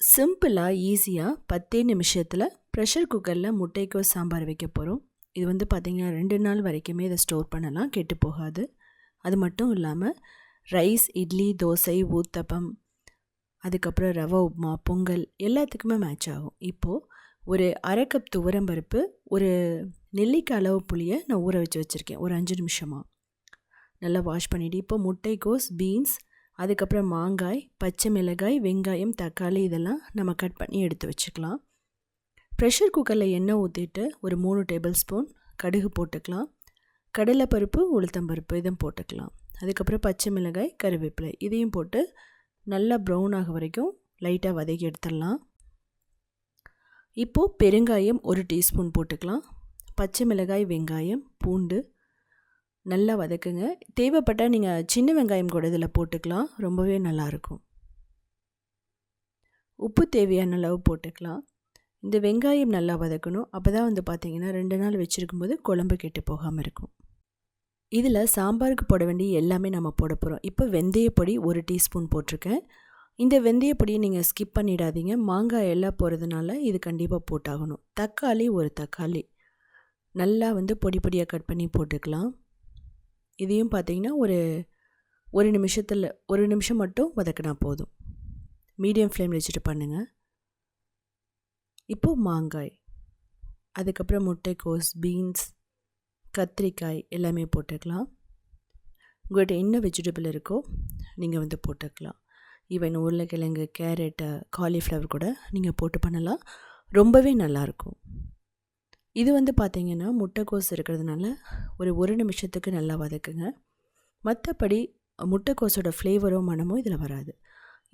சிம்பிளாக ஈஸியாக பத்தே நிமிஷத்தில் ப்ரெஷர் குக்கரில் முட்டைக்கோஸ் சாம்பார் வைக்க போகிறோம் இது வந்து பார்த்திங்கன்னா ரெண்டு நாள் வரைக்குமே இதை ஸ்டோர் பண்ணலாம் கெட்டு போகாது. அது மட்டும் இல்லாமல் ரைஸ் இட்லி தோசை ஊத்தப்பம் அதுக்கப்புறம் ரவா உப்மா பொங்கல் எல்லாத்துக்குமே மேட்ச் ஆகும். இப்போது ஒரு அரை கப் துவரம் பருப்பு ஒரு நெல்லிக்காய் அளவு புளியை நான் ஊற வச்சு வச்சுருக்கேன் ஒரு அஞ்சு நிமிஷமாக நல்லா வாஷ் பண்ணிவிட்டு இப்போ முட்டைக்கோஸ் பீன்ஸ் அதுக்கப்புறம் மாங்காய் பச்சை மிளகாய் வெங்காயம் தக்காளி இதெல்லாம் நம்ம கட் பண்ணி எடுத்து வச்சுக்கலாம். ப்ரெஷர் குக்கரில் எண்ணெய் ஊற்றிட்டு ஒரு மூணு டேபிள் ஸ்பூன் கடுகு போட்டுக்கலாம். கடலைப்பருப்பு உளுத்தம்பருப்பு இதும் போட்டுக்கலாம். அதுக்கப்புறம் பச்சை மிளகாய் கருவேப்பிலை இதையும் போட்டு நல்லா ப்ரௌன் ஆக வரைக்கும் லைட்டாக வதக்கி எடுத்துடலாம். இப்போது பெருங்காயம் ஒரு டீஸ்பூன் போட்டுக்கலாம். பச்சை மிளகாய் வெங்காயம் பூண்டு நல்லா வதக்குங்க. தேவைப்பட்டால் நீங்கள் சின்ன வெங்காயம் கூட இதில் போட்டுக்கலாம். ரொம்பவே நல்லாயிருக்கும். உப்பு தேவையான அளவு போட்டுக்கலாம். இந்த வெங்காயம் நல்லா வதக்கணும். அப்போ தான் வந்து பார்த்திங்கன்னா ரெண்டு நாள் வச்சுருக்கும்போது குழம்பு கெட்டு போகாமல் இருக்கும். இதில் சாம்பாருக்கு போட வேண்டிய எல்லாமே நம்ம போட போகிறோம் இப்போ வெந்தயப்பொடி ஒரு டீஸ்பூன் போட்டிருக்கேன். இந்த வெந்தயப்பொடியை நீங்கள் ஸ்கிப் பண்ணிடாதீங்க. மாங்காய் எல்லாம் போகிறதுனால இது கண்டிப்பாக போட்டாகணும். தக்காளி ஒரு தக்காளி. நல்லா வந்து பொடி பொடியாக கட் பண்ணி போட்டுக்கலாம். இதையும் பார்த்திங்கன்னா ஒரு ஒரு நிமிஷத்தில் ஒரு நிமிஷம் மட்டும் வதக்கினா போதும். மீடியம் ஃப்ளேம் வச்சுட்டு பண்ணுங்கள் இப்போது மாங்காய். அதுக்கப்புறம் முட்டைக்கோஸ் பீன்ஸ் கத்திரிக்காய் எல்லாமே போட்டுக்கலாம். உங்கள்கிட்ட என்ன வெஜிடபிள் இருக்கோ நீங்கள் வந்து போட்டுக்கலாம். ஈவன் உருளைக்கிழங்கு கேரட்டு காலிஃப்ளவர் கூட நீங்கள் போட்டு பண்ணலாம். ரொம்பவே நல்லாயிருக்கும். இது வந்து பார்த்திங்கன்னா முட்டைக்கோஸ் இருக்கிறதுனால ஒரு ஒரு நிமிஷத்துக்கு நல்லா வதக்குங்க. மற்றபடி முட்டைக்கோஸோட ஃப்ளேவரோ மனமும் இதில் வராது.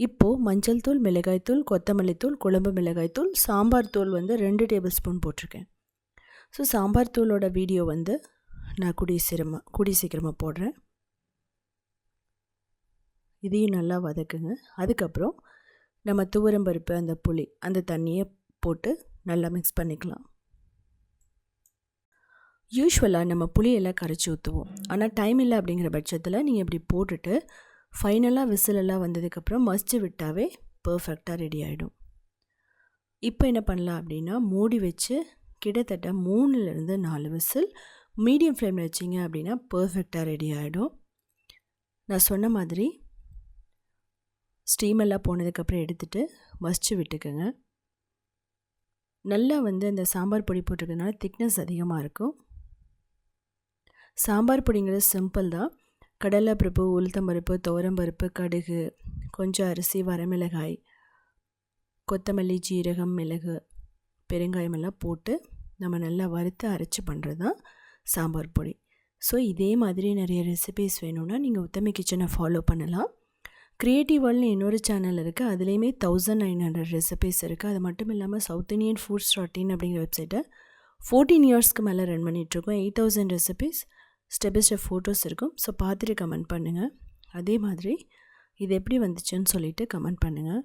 இப்போது மஞ்சள் தூள் மிளகாய் தூள் கொத்தமல்லி தூள் குழம்பு மிளகாய் தூள் சாம்பார் தூள் வந்து ரெண்டு டேபிள் ஸ்பூன் போட்டிருக்கேன். ஸோ சாம்பார் தூளோட வீடியோ வந்து நான் கூடிய சீக்கிரமாக கூடிய சீக்கிரமாக போடுறேன். இதையும் நல்லா வதக்குங்க. அதுக்கப்புறம் நம்ம துவரம்பருப்பு அந்த புளி அந்த தண்ணியை போட்டு நல்லா மிக்ஸ் பண்ணிக்கலாம். யூஸ்வலாக நம்ம புளியெல்லாம் கரைச்சி ஊற்றுவோம் ஆனால் டைம் இல்லை அப்படிங்கிற பட்சத்தில் நீங்கள் இப்படி போட்டுட்டு ஃபைனலாக விசிலெல்லாம் வந்ததுக்கப்புறம் மசிச்சு விட்டாவே பர்ஃபெக்டாக ரெடி ஆகிடும் இப்போ என்ன பண்ணலாம் அப்படின்னா மூடி வச்சு கிட்டத்தட்ட மூணுலேருந்து நாலு விசில் மீடியம் ஃப்ளேமில் வச்சிங்க அப்படின்னா பர்ஃபெக்டாக ரெடி ஆகிடும் நான் சொன்ன மாதிரி ஸ்டீமெல்லாம் போனதுக்கப்புறம் எடுத்துகிட்டு மசிச்சு விட்டுக்கோங்க. நல்லா வந்து அந்த சாம்பார் பொடி போட்டிருக்கனால திக்னஸ் அதிகமாக இருக்கும். சாம்பார் பொடிங்கிறது சிம்பிள் தான். கடலைப்பருப்பு உளுத்தம்பருப்பு துவரம்பருப்பு கடுகு கொஞ்சம் அரிசி வரமிளகாய் கொத்தமல்லி ஜீரகம் மிளகு பெருங்காயம் எல்லாம் போட்டு நம்ம நல்லா வறுத்து அரைச்சி பண்ணுறது தான் சாம்பார் பொடி. ஸோ இதே மாதிரி நிறைய ரெசிபிஸ் வேணும்னா நீங்கள் உத்தமி கிச்சனை ஃபாலோ பண்ணலாம். க்ரியேட்டிவ் வேர்ல்டு இன்னொரு சேனல் இருக்குது அதுலேயுமே தௌசண்ட் நைன் ஹண்ட்ரட் ரெசிபிஸ் இருக்குது அது மட்டும் இல்லாமல் சவுத் இண்டியன் ஃபுட்ஸ் டாட் அப்படிங்கிற வெப்சைட்டை ஃபோர்டீன் இயர்ஸ்க்கு மேலே ரன் பண்ணிகிட்ருக்கோம் eight thousand recipes step by step photos இருக்கும். ஸோ பார்த்துட்டு கமெண்ட் பண்ணுங்கள் அதே மாதிரி இது எப்படி வந்துச்சுன்னு சொல்லிவிட்டு கமெண்ட் பண்ணுங்கள்